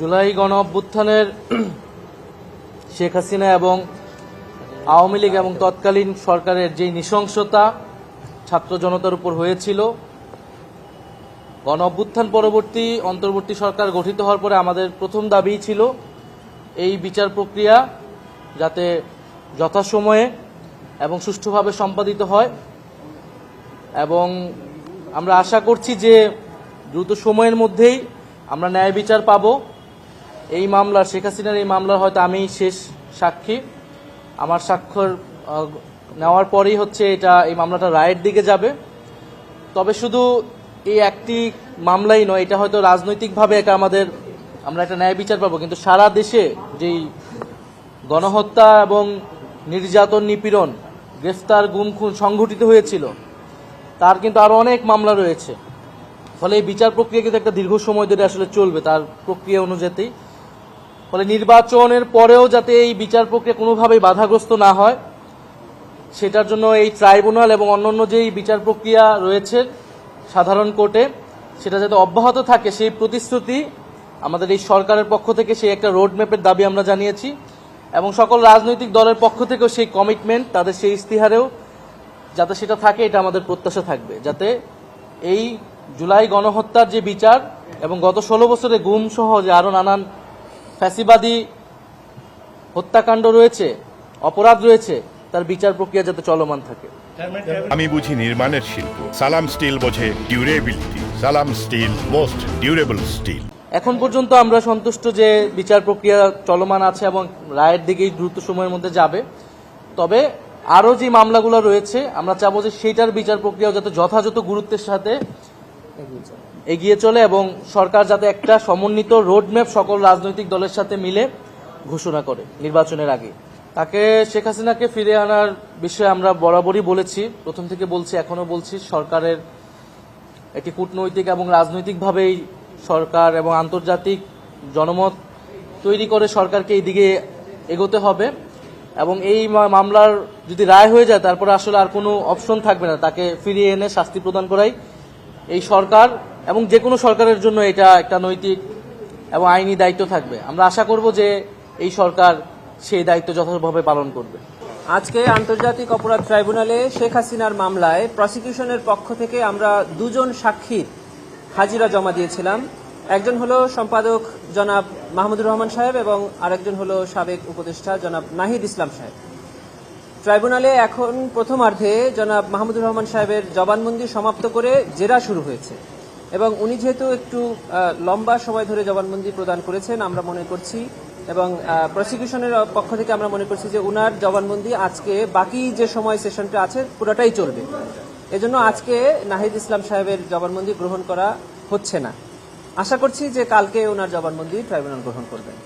জুলাই গণ অভ্যুত্থানের শেখ হাসিনা এবং আওয়ামী লীগ এবং তৎকালীন সরকারের যে নৃশংসতা ছাত্র জনতার উপর হয়েছিল গণ অভ্যুত্থান পরবর্তী অন্তর্বর্তী সরকার গঠিত হওয়ার পরে আমাদের প্রথম দাবি ছিল এই বিচার প্রক্রিয়া যাতে যথাসময়ে এবং সুষ্ঠুভাবে সম্পাদিত হয় এবং আমরা আশা করছি যে দ্রুত সময়ের মধ্যেই আমরা ন্যায় বিচার পাব। এই মামলার, শেখ হাসিনার এই মামলার হয়তো আমি শেষ সাক্ষী। আমার স্বাক্ষর নেওয়ার পরেই হচ্ছে এটা, এই মামলাটা রায়ের দিকে যাবে। তবে শুধু এই একটি মামলাই নয়, এটা হয়তো রাজনৈতিকভাবে এটা আমাদের, আমরা একটা ন্যায় বিচার পাবো। কিন্তু সারা দেশে যেই গণহত্যা এবং নির্যাতন নিপীড়ন, গ্রেফতার গুম খুন সংঘটিত হয়েছিল, তার কিন্তু আরও অনেক মামলা রয়েছে। ফলে এই বিচার প্রক্রিয়া কিন্তু একটা দীর্ঘ সময় ধরে আসলে চলবে, তার প্রক্রিয়া অনুযায়ী। ফলে নির্বাচনের পরেও যাতে এই বিচার প্রক্রিয়া কোনোভাবেই বাধাগ্রস্ত না হয়, সেটার জন্য এই ট্রাইব্যুনাল এবং অন্যান্য যেই বিচার প্রক্রিয়া রয়েছে সাধারণ কোর্টে, সেটা যাতে অব্যাহত থাকে, সেই প্রতিশ্রুতি আমাদের এই সরকারের পক্ষ থেকে, সেই একটা রোড ম্যাপের দাবি আমরা জানিয়েছি এবং সকল রাজনৈতিক দলের পক্ষ থেকেও সেই কমিটমেন্ট, তাদের সেই ইস্তিহারেও যাতে সেটা থাকে, এটা আমাদের প্রত্যাশা থাকবে। যাতে এই জুলাই গণহত্যার যে বিচার এবং গত ষোলো বছরে গুম সহ যে আরও নানান ফ্যাসিবাদী হত্যাকাণ্ড রয়েছে অপরাধ রয়েছে তার বিচার প্রক্রিয়া যাতে চলমান থাকে। আমি বুঝি নির্মাণের শিল্প। সালাম স্টিল বোঝে ডিউরেবিলিটি। সালাম স্টিল মোস্ট ডিউরেবল স্টিল। এখন পর্যন্ত আমরা সন্তুষ্ট যে বিচার প্রক্রিয়া চলমান আছে এবং রায়ের দিকেই দ্রুত সময়ের মধ্যে যাবে। তবে আরও যে মামলাগুলো রয়েছে আমরা চাবো যে সেইটার বিচার প্রক্রিয়া যাতে যথাযথ গুরুত্বের সাথে এগিয়ে চলে এবং সরকার যাতে একটা সমন্বিত রোডম্যাপ সকল রাজনৈতিক দলের সাথে মিলে ঘোষণা করে নির্বাচনের আগে। তাকে শেখ হাসিনাকে ফিরে আনার বিষয়ে আমরা বরাবরই বলেছি। প্রথম থেকে বলছি এখনও বলছি, সরকারের একটি কূটনৈতিক এবং রাজনৈতিকভাবেই সরকার এবং আন্তর্জাতিক জনমত তৈরি করে সরকারকে এই দিকে এগোতে হবে এবং এই মামলার যদি রায় হয়ে যায়, তারপরে আসলে আর কোনো অপশন থাকবে না। তাকে ফিরিয়ে এনে শাস্তি প্রদান করাই এই সরকার এবং যে কোনো সরকারের জন্য এটা একটা নৈতিক এবং আইনি দায়িত্ব থাকবে। আমরা আশা করব যে এই সরকার সেই দায়িত্ব যথাযথভাবে পালন করবে। আজকে আন্তর্জাতিক অপরাধ ট্রাইব্যুনালে শেখ হাসিনার মামলায় প্রসিকিউশনের পক্ষ থেকে আমরা দুজন সাক্ষীর হাজিরা জমা দিয়েছিলাম। একজন হলো সম্পাদক জনাব মাহমুদুর রহমান সাহেব এবং আরেকজন হলো সাবেক উপদেষ্টা জনাব নাহিদ ইসলাম সাহেব। ট্রাইব্যুনালে এখন প্রথমার্ধে জনাব মাহমুদুর রহমান সাহেবের জবানবন্দি সমাপ্ত করে জেরা শুরু হয়েছে। এবং উনি যেহেতু একটু লম্বা সময় ধরে জবানবন্দি প্রদান করেছেন, আমরা মনে করছি, এবং প্রসিকিউশনের পক্ষ থেকে আমরা মনে করছি যে উনার জবানবন্দি আজকে বাকি যে সময় সেশনটা আছে, পুরোটাই চলবে। এজন্য আজকে নাহিদ ইসলাম সাহেবের জবানবন্দি গ্রহণ করা হচ্ছে না। আশা করছি যে কালকে ওনার জবানবন্দি ট্রাইব্যুনাল গ্রহণ করবেন।